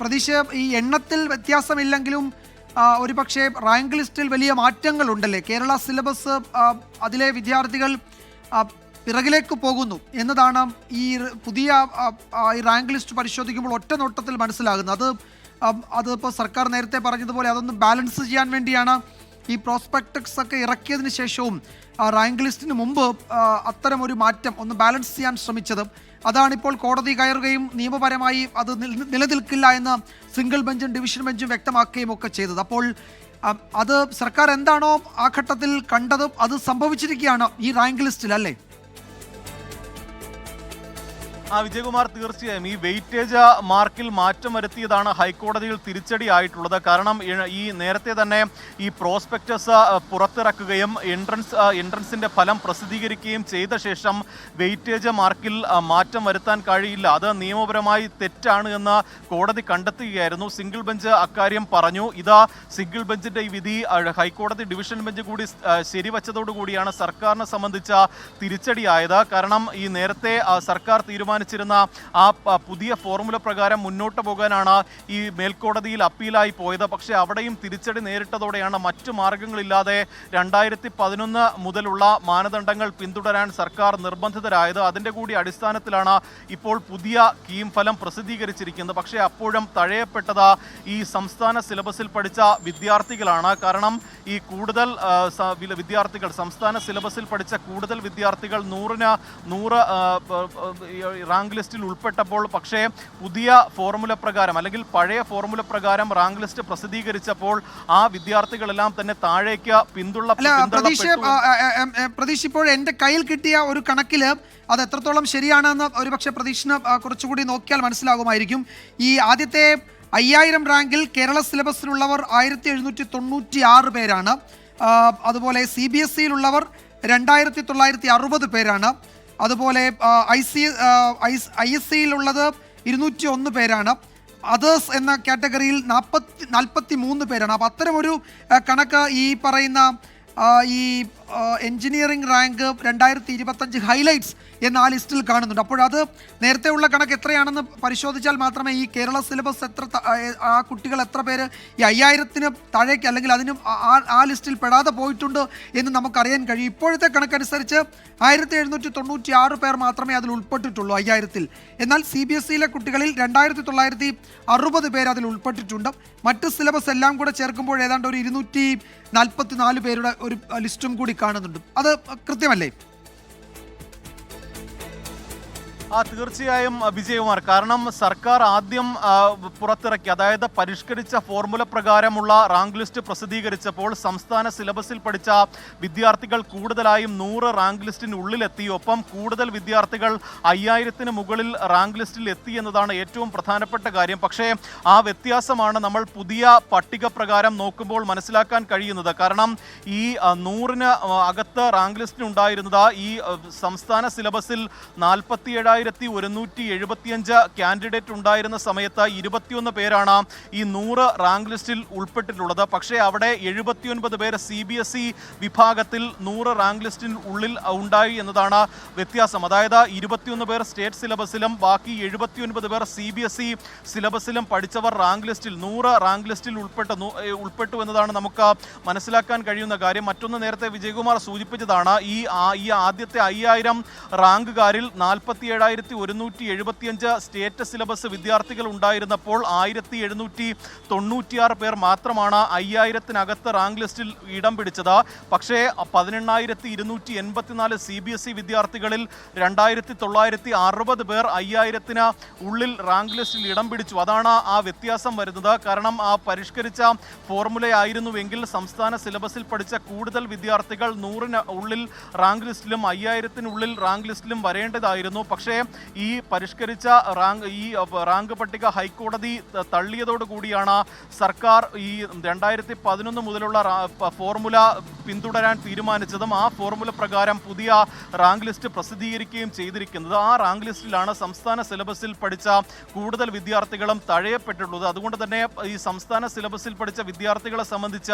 പ്രതീക്ഷ ഈ എണ്ണത്തിൽ വ്യത്യാസമില്ലെങ്കിലും ഒരു പക്ഷേ റാങ്ക് ലിസ്റ്റിൽ വലിയ മാറ്റങ്ങൾ ഉണ്ടല്ലേ കേരള സിലബസ് അതിലെ വിദ്യാർത്ഥികൾ പിറകിലേക്ക് പോകുന്നു എന്നതാണ് ഈ പുതിയ ഈ റാങ്ക് ലിസ്റ്റ് പരിശോധിക്കുമ്പോൾ ഒറ്റ നോട്ടത്തിൽ മനസ്സിലാകുന്നത്. അത് അതിപ്പോൾ സർക്കാർ നേരത്തെ പറഞ്ഞതുപോലെ അതൊന്ന് ബാലൻസ് ചെയ്യാൻ വേണ്ടിയാണ് ഈ പ്രോസ്പെക്ടക്സ് ഒക്കെ ഇറക്കിയതിന് ശേഷവും റാങ്ക് ലിസ്റ്റിന് മുമ്പ് അത്തരം ഒരു മാറ്റം ഒന്ന് ബാലൻസ് ചെയ്യാൻ ശ്രമിച്ചത്. അതാണിപ്പോൾ കോടതി കയറുകയും നിയമപരമായി അത് നിലനിൽക്കില്ല എന്ന് സിംഗിൾ ബെഞ്ചും ഡിവിഷൻ ബെഞ്ചും വ്യക്തമാക്കുകയും ഒക്കെ ചെയ്തത്. അപ്പോൾ അത് സർക്കാർ എന്താണോ ആ ഘട്ടത്തിൽ കണ്ടത് അത് സംഭവിച്ചിരിക്കുകയാണ് ഈ റാങ്ക് ലിസ്റ്റിൽ അല്ലേ? വിജയകുമാർ തീർച്ചയായും ഈ വെയിറ്റേജ് മാർക്കിൽ മാറ്റം വരുത്തിയതാണ് ഹൈക്കോടതിയിൽ തിരിച്ചടി ആയിട്ടുള്ളത് കാരണം ഈ നേരത്തെ തന്നെ ഈ പ്രോസ്പെക്ടസ് പുറത്തിറക്കുകയും എൻട്രൻസ് എൻട്രൻസിന്റെ ഫലം പ്രസിദ്ധീകരിക്കുകയും ചെയ്ത ശേഷം വെയിറ്റേജ് മാർക്കിൽ മാറ്റം വരുത്താൻ കഴിയില്ല. അത് നിയമപരമായി തെറ്റാണ് എന്ന് കോടതി കണ്ടെത്തുകയായിരുന്നു. സിംഗിൾ ബെഞ്ച് അക്കാര്യം പറഞ്ഞു. ഇതാ സിംഗിൾ ബെഞ്ചിന്റെ ഈ വിധി ഹൈക്കോടതി ഡിവിഷൻ ബെഞ്ച് കൂടി ശരിവച്ചതോടുകൂടിയാണ് സർക്കാരിനെ സംബന്ധിച്ച തിരിച്ചടിയായത്. കാരണം ഈ നേരത്തെ സർക്കാർ സർക്കാർ തീരുമാനിച്ചിരുന്ന ആ പുതിയ ഫോർമുല പ്രകാരം മുന്നോട്ട് പോകാനാണ് ഈ മേൽക്കോടതിയിൽ അപ്പീലായി പോയത്. പക്ഷേ അവിടെയും തിരിച്ചടി നേരിട്ടതോടെയാണ് മറ്റു മാർഗങ്ങളില്ലാതെ രണ്ടായിരത്തി പതിനൊന്ന് മുതലുള്ള മാനദണ്ഡങ്ങൾ പിന്തുടരാൻ സർക്കാർ നിർബന്ധിതരായത്. അതിന്റെ കൂടി അടിസ്ഥാനത്തിലാണ് ഇപ്പോൾ പുതിയ കീം ഫലം പ്രസിദ്ധീകരിച്ചിരിക്കുന്നത്. പക്ഷേ അപ്പോഴും തഴയപ്പെട്ടത് ഈ സംസ്ഥാന സിലബസിൽ പഠിച്ച വിദ്യാർത്ഥികളാണ്. കാരണം ഈ കൂടുതൽ വിദ്യാർത്ഥികൾ സംസ്ഥാന സിലബസിൽ പഠിച്ച കൂടുതൽ വിദ്യാർത്ഥികൾ നൂറിന് നൂറ് റാങ്ക് ലിസ്റ്റിൽ ഉൾപ്പെട്ടപ്പോൾ പക്ഷേ പുതിയ ഫോർമുല പ്രകാരം അല്ലെങ്കിൽ പഴയ ഫോർമുല പ്രകാരം റാങ്ക് ലിസ്റ്റ് പ്രസിദ്ധീകരിച്ചപ്പോൾ ആ വിദ്യാർത്ഥികളെല്ലാം തന്നെ താഴേക്ക് പിന്തുള്ള പ്രതീക്ഷ ഇപ്പോൾ എന്റെ കയ്യിൽ കിട്ടിയ ഒരു കണക്കിൽ അത് എത്രത്തോളം ശരിയാണെന്ന് ഒരുപക്ഷെ പ്രതീക്ഷന് കുറച്ചുകൂടി നോക്കിയാൽ മനസ്സിലാകുമായിരിക്കും. ഈ ആദ്യത്തെ അയ്യായിരം റാങ്കിൽ കേരള സിലബസിലുള്ളവർ ആയിരത്തി എഴുന്നൂറ്റി തൊണ്ണൂറ്റി ആറ് പേരാണ് അതുപോലെ സി ബി എസ് സിയിലുള്ളവർ രണ്ടായിരത്തി തൊള്ളായിരത്തി അറുപത് പേരാണ്. അതുപോലെ ഐ സി ഐ എസ് സിയിലുള്ളത് ഇരുന്നൂറ്റി ഒന്ന് പേരാണ്. അതേഴ്സ് എന്ന കാറ്റഗറിയിൽ നാൽപ്പത്തി നാൽപ്പത്തി മൂന്ന് പേരാണ്. അപ്പോൾ അത്തരമൊരു കണക്ക് ഈ പറയുന്ന ഈ എഞ്ചിനീയറിംഗ് റാങ്ക് രണ്ടായിരത്തി ഇരുപത്തഞ്ച് ഹൈലൈറ്റ്സ് എന്ന ആ ലിസ്റ്റിൽ കാണുന്നുണ്ട്. അപ്പോഴത് നേരത്തെ ഉള്ള കണക്ക് എത്രയാണെന്ന് പരിശോധിച്ചാൽ മാത്രമേ ഈ കേരള സിലബസ് എത്ര ആ, കുട്ടികൾ എത്ര പേര് ഈ അയ്യായിരത്തിന് താഴേക്ക് അല്ലെങ്കിൽ അതിനും ആ- ലിസ്റ്റിൽ പെടാതെ പോയിട്ടുണ്ട് എന്ന് നമുക്കറിയാൻ കഴിയും. ഇപ്പോഴത്തെ കണക്കനുസരിച്ച് ആയിരത്തി എഴുന്നൂറ്റി തൊണ്ണൂറ്റി ആറ് പേർ മാത്രമേ അതിൽ ഉൾപ്പെട്ടിട്ടുള്ളൂ അയ്യായിരത്തിൽ. എന്നാൽ സി ബി എസ് സിയിലെ കുട്ടികളിൽ രണ്ടായിരത്തി തൊള്ളായിരത്തി അറുപത് പേർ അതിൽ ഉൾപ്പെട്ടിട്ടുണ്ട്. മറ്റ് സിലബസ് എല്ലാം കൂടെ ചേർക്കുമ്പോൾ ഏതാണ്ട് ഒരു ഇരുന്നൂറ്റി നാൽപ്പത്തി നാല് പേരുടെ ഒരു ലിസ്റ്റും കൂടി കാണുന്നുണ്ട്. അത് കൃത്യമല്ലേ? തീർച്ചയായും വിജയകുമാർ. കാരണം സർക്കാർ ആദ്യം പുറത്തിറക്കി അതായത് പരിഷ്കരിച്ച ഫോർമുല പ്രകാരമുള്ള റാങ്ക് ലിസ്റ്റ് പ്രസിദ്ധീകരിച്ചപ്പോൾ സംസ്ഥാന സിലബസിൽ പഠിച്ച വിദ്യാർത്ഥികൾ കൂടുതലായും നൂറ് റാങ്ക് ലിസ്റ്റിന് ഉള്ളിലെത്തി ഒപ്പം കൂടുതൽ വിദ്യാർത്ഥികൾ അയ്യായിരത്തിന് മുകളിൽ റാങ്ക് ലിസ്റ്റിൽ എത്തി എന്നതാണ് ഏറ്റവും പ്രധാനപ്പെട്ട കാര്യം. പക്ഷേ ആ വ്യത്യാസമാണ് നമ്മൾ പുതിയ പട്ടിക പ്രകാരം നോക്കുമ്പോൾ മനസ്സിലാക്കാൻ കഴിയുന്നത്. കാരണം ഈ നൂറിന് അകത്ത് റാങ്ക് ലിസ്റ്റിന് ഉണ്ടായിരുന്നത് ഈ സംസ്ഥാന സിലബസിൽ നാൽപ്പത്തി ഏഴായിരത്തി ഒരുന്നൂറ്റി എഴുപത്തിയഞ്ച് കാൻഡിഡേറ്റ് ഉണ്ടായിരുന്ന സമയത്ത് ഇരുപത്തിയൊന്ന് പേരാണ് ഈ നൂറ് റാങ്ക് ലിസ്റ്റിൽ ഉൾപ്പെട്ടിട്ടുള്ളത്. പക്ഷേ അവിടെ എഴുപത്തിയൊൻപത് പേര് സി ബി എസ് ഇ വിഭാഗത്തിൽ നൂറ് റാങ്ക് ലിസ്റ്റിന് ഉള്ളിൽ ഉണ്ടായി എന്നതാണ് വ്യത്യാസം. അതായത് ഇരുപത്തിയൊന്ന് പേർ സ്റ്റേറ്റ് സിലബസിലും ബാക്കി എഴുപത്തിയൊൻപത് പേർ സി ബി എസ് ഇ സിലബസിലും പഠിച്ചവർ റാങ്ക് ലിസ്റ്റിൽ നൂറ് റാങ്ക് ലിസ്റ്റിൽ ഉൾപ്പെട്ട ഉൾപ്പെട്ടു എന്നതാണ് നമുക്ക് മനസ്സിലാക്കാൻ കഴിയുന്ന കാര്യം. മറ്റൊന്ന് നേരത്തെ വിജയകുമാർ സൂചിപ്പിച്ചതാണ് ഈ ഈ ആദ്യത്തെ അയ്യായിരം റാങ്കുകാരിൽ നാൽപ്പത്തി ഏഴായിരത്തി ഒരുന്നൂറ്റി എഴുപത്തിയഞ്ച് സ്റ്റേറ്റ് സിലബസ് വിദ്യാർത്ഥികൾ ഉണ്ടായിരുന്നപ്പോൾ ആയിരത്തി എഴുന്നൂറ്റി തൊണ്ണൂറ്റിയാറ് പേർ മാത്രമാണ് അയ്യായിരത്തിനകത്ത് റാങ്ക് ലിസ്റ്റിൽ ഇടം പിടിച്ചത്. പക്ഷേ പതിനെണ്ണായിരത്തി ഇരുന്നൂറ്റി എൺപത്തിനാല് സി ബി എസ് ഇ വിദ്യാർത്ഥികളിൽ രണ്ടായിരത്തി തൊള്ളായിരത്തി അറുപത് പേർ അയ്യായിരത്തിന് ഉള്ളിൽ റാങ്ക് ലിസ്റ്റിൽ ഇടം പിടിച്ചു. അതാണ് ആ വ്യത്യാസം വരുന്നത്. കാരണം ആ പരിഷ്കരിച്ച ഫോർമുലയായിരുന്നുവെങ്കിൽ സംസ്ഥാന സിലബസിൽ പഠിച്ച കൂടുതൽ വിദ്യാർത്ഥികൾ നൂറിന് ഉള്ളിൽ റാങ്ക് ലിസ്റ്റിലും അയ്യായിരത്തിനുള്ളിൽ റാങ്ക് ലിസ്റ്റിലും വരേണ്ടതായിരുന്നു. പക്ഷേ ഈ പരിഷ്കരിച്ച റാങ്ക് ഈ റാങ്ക് പട്ടിക ഹൈക്കോടതി തള്ളിയതോടുകൂടിയാണ് സർക്കാർ ഈ രണ്ടായിരത്തി പതിനൊന്ന് മുതലുള്ള ഫോർമുല പിന്തുടരാൻ തീരുമാനിച്ചതും ആ ഫോർമുല പ്രകാരം പുതിയ റാങ്ക് ലിസ്റ്റ് പ്രസിദ്ധീകരിക്കുകയും ചെയ്തിരിക്കുന്നത്. ആ റാങ്ക് ലിസ്റ്റിലാണ് സംസ്ഥാന സിലബസിൽ പഠിച്ച കൂടുതൽ വിദ്യാർത്ഥികളും തഴയപ്പെട്ടിട്ടുള്ളത്. അതുകൊണ്ട് തന്നെ ഈ സംസ്ഥാന സിലബസിൽ പഠിച്ച വിദ്യാർത്ഥികളെ സംബന്ധിച്ച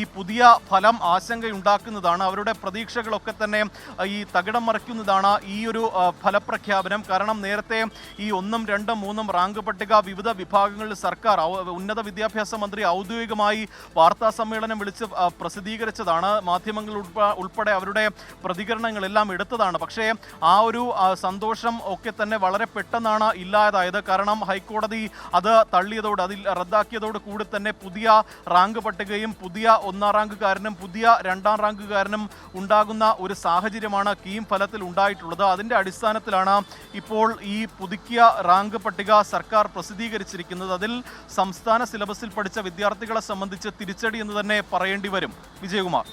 ഈ പുതിയ ഫലം ആശങ്കയുണ്ടാക്കുന്നതാണ്. അവരുടെ പ്രതീക്ഷകളൊക്കെ തന്നെ ഈ തകിടം മറിക്കുന്നതാണ് ഈ ഒരു ഫലപ്രഖ്യാപനം. പ്രഖ്യാപനം കാരണം നേരത്തെ ഈ ഒന്നും രണ്ടും മൂന്നും റാങ്ക് പട്ടിക വിവിധ വിഭാഗങ്ങളിൽ സർക്കാർ ഉന്നത വിദ്യാഭ്യാസ മന്ത്രി ഔദ്യോഗികമായി വാർത്താ സമ്മേളനം വിളിച്ച് പ്രസിദ്ധീകരിച്ചതാണ്. മാധ്യമങ്ങൾ ഉൾപ്പ- ഉൾപ്പെടെ അവരുടെ പ്രതികരണങ്ങളെല്ലാം എടുത്തതാണ്. പക്ഷേ ആ ഒരു സന്തോഷം ഒക്കെ തന്നെ വളരെ പെട്ടെന്നാണ് ഇല്ലാതായത്. കാരണം ഹൈക്കോടതി അത് തള്ളിയതോട് അതിൽ റദ്ദാക്കിയതോട് കൂടി തന്നെ പുതിയ റാങ്ക് പട്ടികയും പുതിയ ഒന്നാം റാങ്കുകാരനും പുതിയ രണ്ടാം റാങ്കുകാരനും ഉണ്ടാകുന്ന ഒരു സാഹചര്യമാണ് കീം ഫലത്തിൽ ഉണ്ടായിട്ടുള്ളത്. അതിന്റെ അടിസ്ഥാനത്തിലാണ് ഇപ്പോൾ ഈ പുതുക്കിയ റാങ്ക് പട്ടിക സർക്കാർ പ്രസിദ്ധീകരിച്ചിരിക്കുന്നത് അതിൽ സംസ്ഥാന സിലബസിൽ പഠിച്ച വിദ്യാർത്ഥികളെ സംബന്ധിച്ച് തിരിച്ചടി എന്ന് തന്നെ പറയേണ്ടി വരും. വിജയകുമാർ.